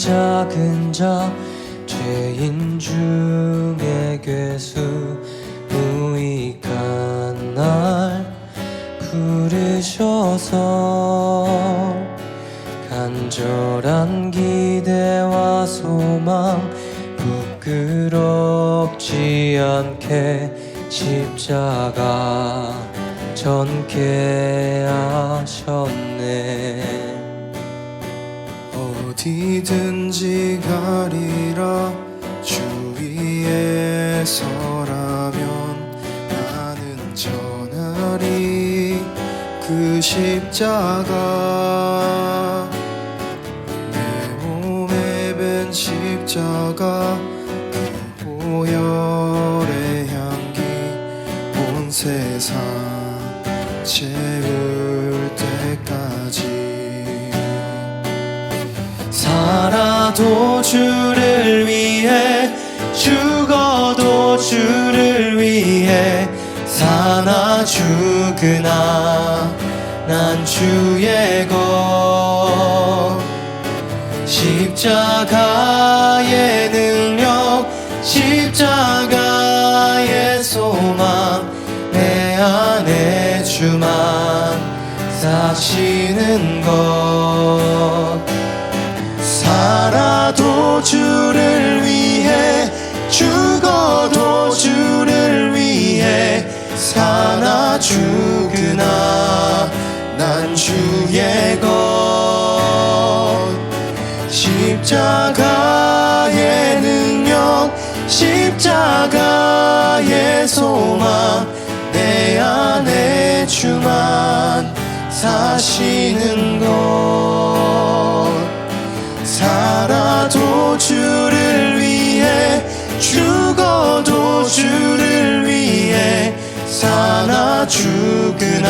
작은 자 죄인 중에 괴수 무익한 날 부르셔서 간절한 기대와 소망 부끄럽지 않게 십자가 전케 하셨네 어디든지 가리라. 주 위에 서라면 나는 전하리. 그 십자가 내 몸에 밴 십자가 그 보혈의 향기 온 세상 채 주를 위해 죽어도 주를 위해 사나 죽으나 난 주의 것. 십자가의 능력 십자가의 소망 내 안에 주만 사시는 것 죽으나 난 주의 것. 십자가의 능력 십자가의 소망 내 안에 주만 사시는 것. 살아도 주를 위해 죽어도 주를 위해 사나 죽으나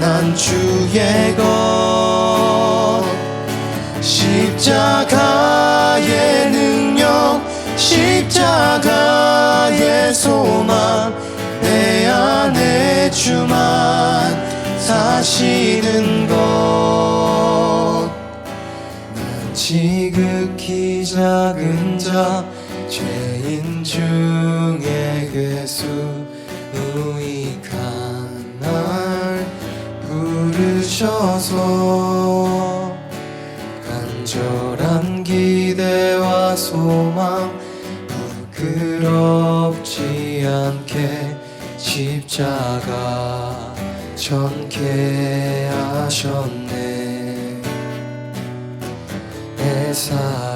난 주의 것. 십자가의 능력 십자가의 소망 내 안에 주만 사시는 것. 난 지극히 작은 자 죄인 중 부르셔서 간절한 기대와 소망 부끄럽지 않게 십자가 전케 하셨네. 내 사랑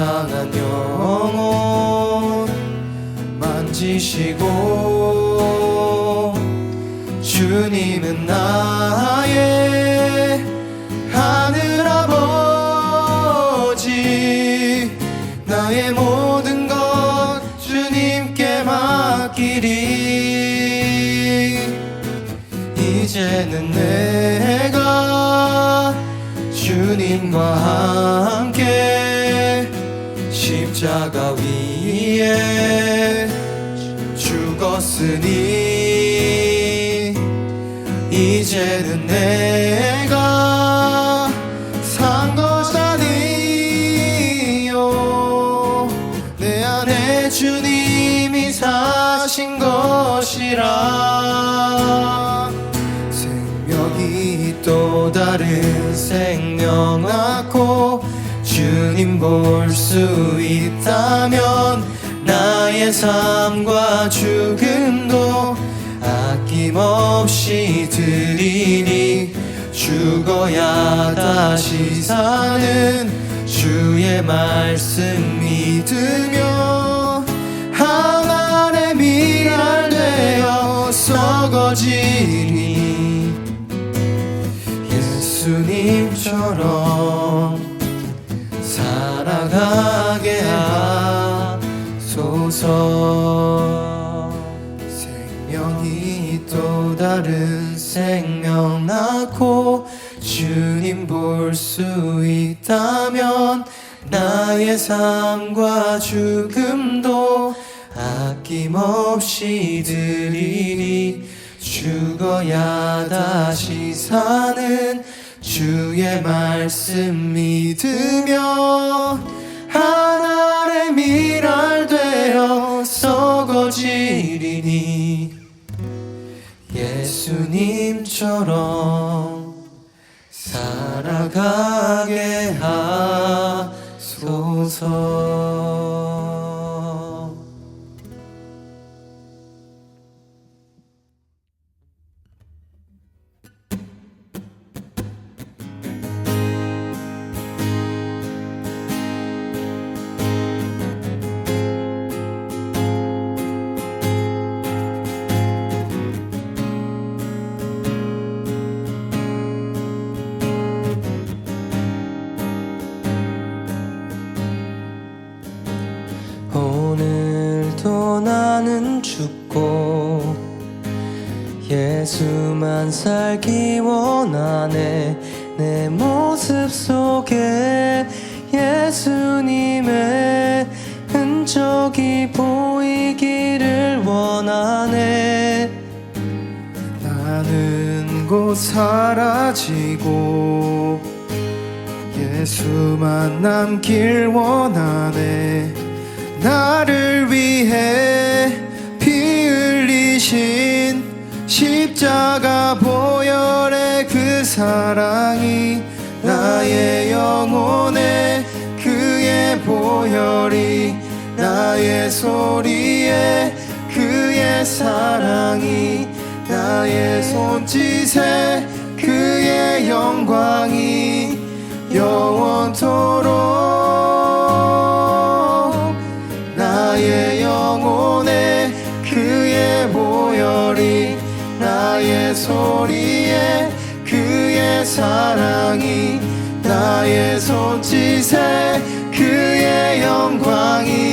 내 상한 영혼 만지시고 주님은 나의 하늘 아버지. 나의 모든 것 주님께 맡기리. 이제는 내가 주님과 함께 십자가 위에 없으니 이제는 내가 산 것 아니요. 내 안에 주님이 사신 것이라. 생명이 또 다른 생명 낳고 주님 볼 수 있다면 나의 삶과 죽음도 아낌없이 드리니 죽어야 다시 사는 주의 말씀 믿으며 하나의 미랄 되어 썩어지니 예수님처럼 볼 수 있다면 나의 삶과 죽음도 아낌없이 드리니 죽어야 다시 사는 주의 말씀 믿으며 하나의 미랄 되어 썩어지리니. 예수님처럼 살아가게 하소서 죽고 예수만 살기 원하네. 내 모습 속에 예수님의 흔적이 보이기를 원하네. 나는 곧 사라지고 예수만 남길 원하네. 나를 위해 십자가 보혈의 그 사랑이 나의 영혼에 그의 보혈이 나의 소리에 그의 사랑이 나의 손짓에 그의 영광이 영원토록 소리에 그의 사랑이 나의 손짓에 그의 영광이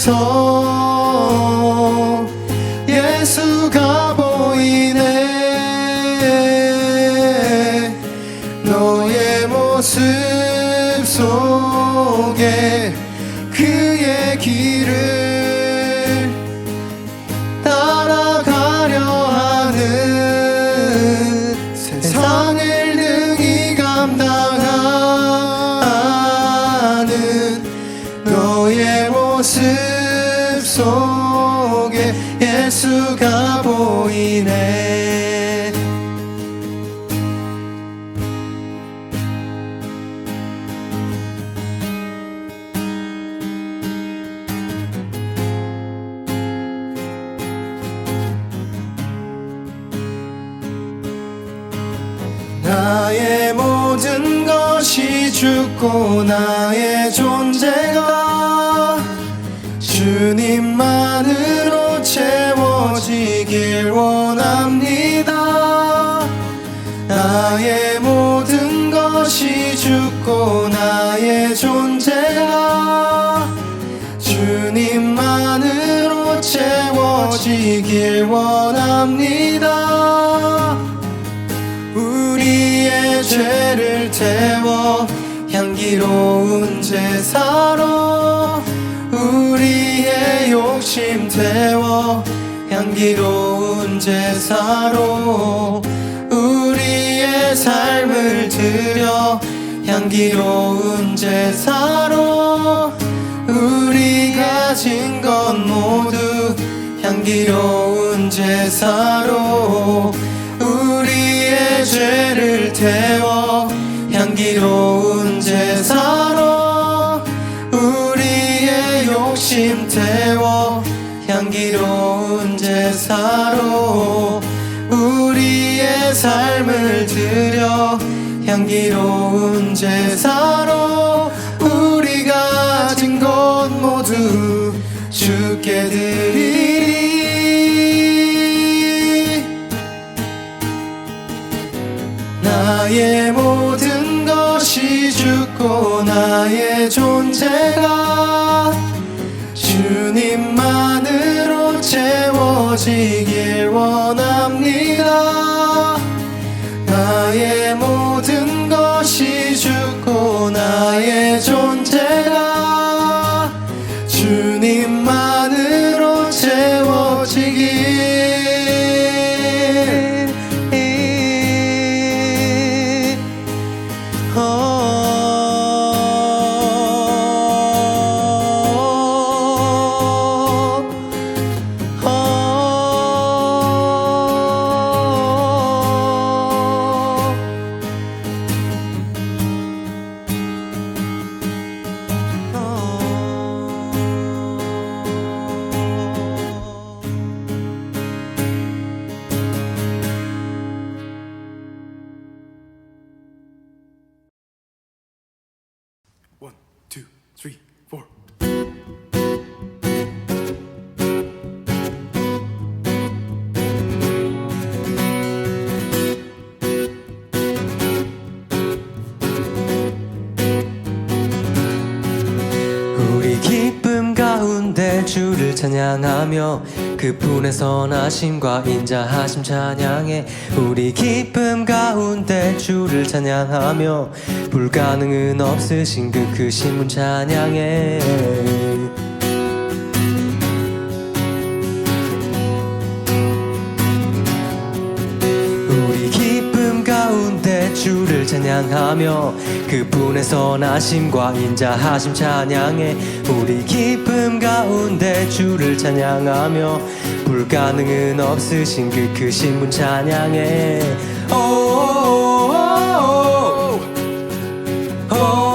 속 속에 예수가 보이네. 나의 모든 것이 죽고 나의 존재가 주님만으로 채워지길 원합니다. 나의 모든 것이 죽고 나의 존재가 주님만으로 채워지길 원합니다. 우리의 죄를 태워 향기로운 제사로 우리의 욕심 태워 향기로운 제사로 우리의 삶을 드려 향기로운 제사로 우리 가진 것 모두 향기로운 제사로 우리의 죄를 태워 향기로운 제사로 우리의 삶을 드려 향기로운 제사로 우리가 가진 것 모두 주께 드리리. 나의 모든 것이 죽고 나의 존재가 three, four. 우리 기쁨 가운데 주를 찬양하며 그 분의 선하심과 인자하심 찬양해. 우리 기쁨 가운데 주를 찬양하며 불가능은 없으신 그 크신 분 찬양해 주를 찬양하며 그분의 선하심과 인자하심 찬양해 우리 기쁨 가운데 주를 찬양하며 불가능은 없으신 그 크신 분 찬양해. 오, 오, 오, 오, 오, 오,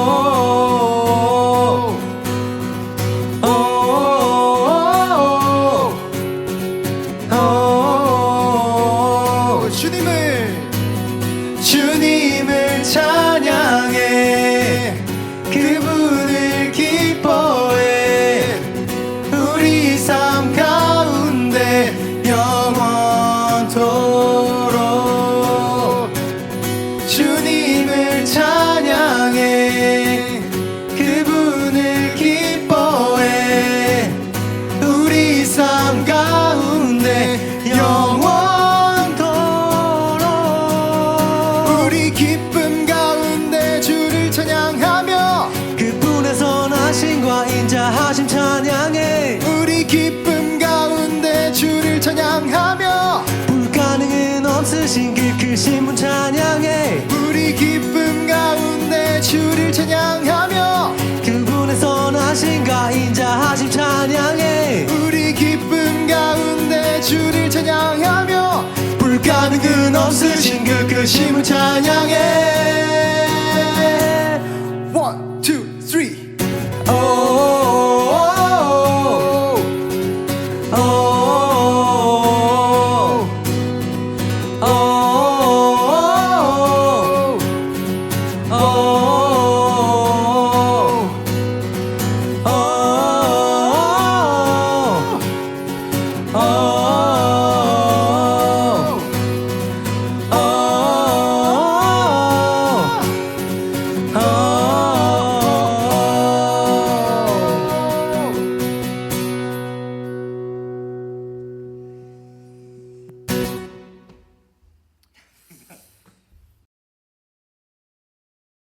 찬양하며 그분의 선하심과 인자하심 찬양해. 우리 기쁨 가운데 주를 찬양하며 불가능은 없으신 그 크심을 찬양해